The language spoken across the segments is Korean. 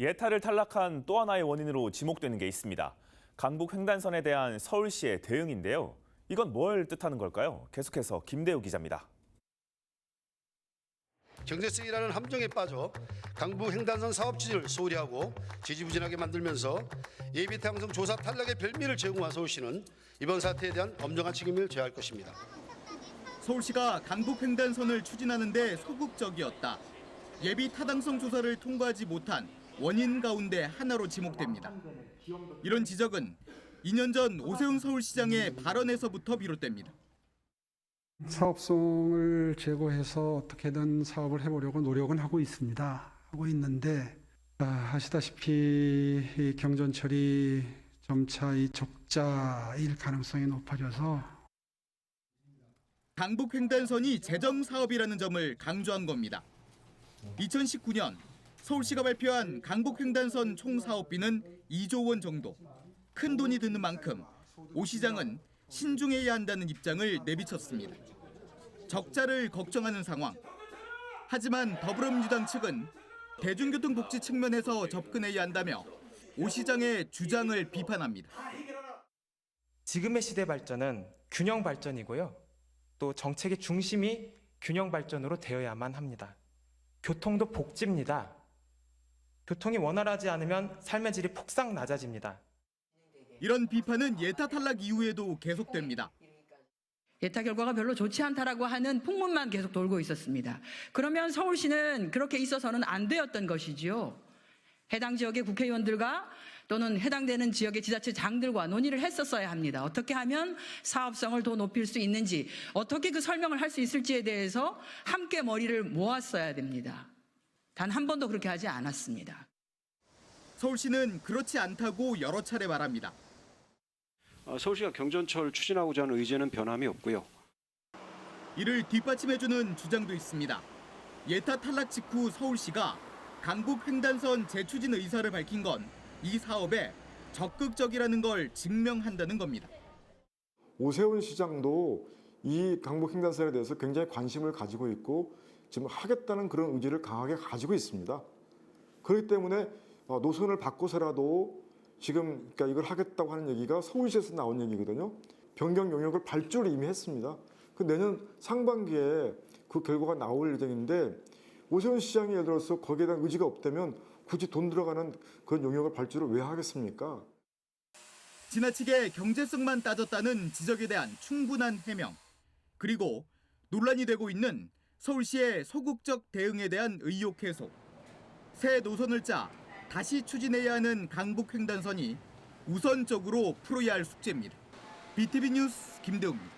예타를 탈락한 또 하나의 원인으로 지목되는 게 있습니다. 강북 횡단선에 대한 서울시의 대응인데요. 이건 뭘 뜻하는 걸까요? 계속해서 김대우 기자입니다. 경제성이라는 함정에 빠져 강북 횡단선 사업 추진을 소홀히 하고 지지부진하게 만들면서 예비 타당성 조사 탈락의 별미를 제공한 서울시는 이번 사태에 대한 엄정한 책임을 져야 할 것입니다. 서울시가 강북 횡단선을 추진하는데 소극적이었다. 예비 타당성 조사를 통과하지 못한 원인 가운데 하나로 지목됩니다. 이런 지적은 2년 전 오세훈 서울시장의 발언에서부터 비롯됩니다. 사업성을 제고해서 어떻게든 사업을 해보려고 노력은 하고 있습니다. 하고 있는데 아, 아시다시피 이 경전철이 점차 이 적자일 가능성이 높아져서 강북 횡단선이 재정 사업이라는 점을 강조한 겁니다. 2019년 서울시가 발표한 강북 횡단선 총 사업비는 2조 원 정도. 큰 돈이 드는 만큼 오 시장은 신중해야 한다는 입장을 내비쳤습니다. 적자를 걱정하는 상황. 하지만 더불어민주당 측은 대중교통 복지 측면에서 접근해야 한다며 오 시장의 주장을 비판합니다. 지금의 시대 발전은 균형 발전이고요. 또 정책의 중심이 균형 발전으로 되어야만 합니다. 교통도 복지입니다. 교통이 원활하지 않으면 삶의 질이 폭삭 낮아집니다. 이런 비판은 예타 탈락 이후에도 계속됩니다. 예타 결과가 별로 좋지 않다라고 하는 풍문만 계속 돌고 있었습니다. 그러면 서울시는 그렇게 있어서는 안 되었던 것이지요. 해당 지역의 국회의원들과 또는 해당되는 지역의 지자체 장들과 논의를 했었어야 합니다. 어떻게 하면 사업성을 더 높일 수 있는지, 어떻게 그 설명을 할 수 있을지에 대해서 함께 머리를 모았어야 됩니다. 단 한 번도 그렇게 하지 않았습니다. 서울시는 그렇지 않다고 여러 차례 말합니다. 어, 서울시가 경전철 추진하고자 하는 의지는 변함이 없고요. 이를 뒷받침해주는 주장도 있습니다. 예타 탈락 직후 서울시가 강북 횡단선 재추진 의사를 밝힌 건 이 사업에 적극적이라는 걸 증명한다는 겁니다. 오세훈 시장도 이 강북 횡단선에 대해서 굉장히 관심을 가지고 있고 지금 하겠다는 그런 의지를 강하게 가지고 있습니다. 그렇기 때문에 어, 노선을 바꿔서라도 지금 그러니까 이걸 하겠다고 하는 얘기가 서울시에서 나온 얘기거든요. 변경 용역을 발주를 이미 했습니다. 그 내년 상반기에 그 결과가 나올 예정인데 오세훈 시장이 예를 들어서 거기에 대한 의지가 없다면 굳이 돈 들어가는 그런 용역을 발주를 왜 하겠습니까? 지나치게 경제성만 따졌다는 지적에 대한 충분한 해명. 그리고 논란이 되고 있는 서울시의 소극적 대응에 대한 의혹 해소. 새 노선을 짜 다시 추진해야 하는 강북 횡단선이 우선적으로 풀어야 할 숙제입니다. BTV 뉴스 김대웅입니다.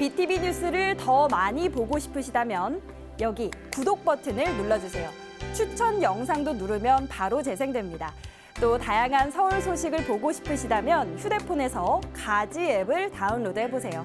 BTV 뉴스를 더 많이 보고 싶으시다면 여기 구독 버튼을 눌러주세요. 추천 영상도 누르면 바로 재생됩니다. 또 다양한 서울 소식을 보고 싶으시다면 휴대폰에서 가지 앱을 다운로드 해보세요.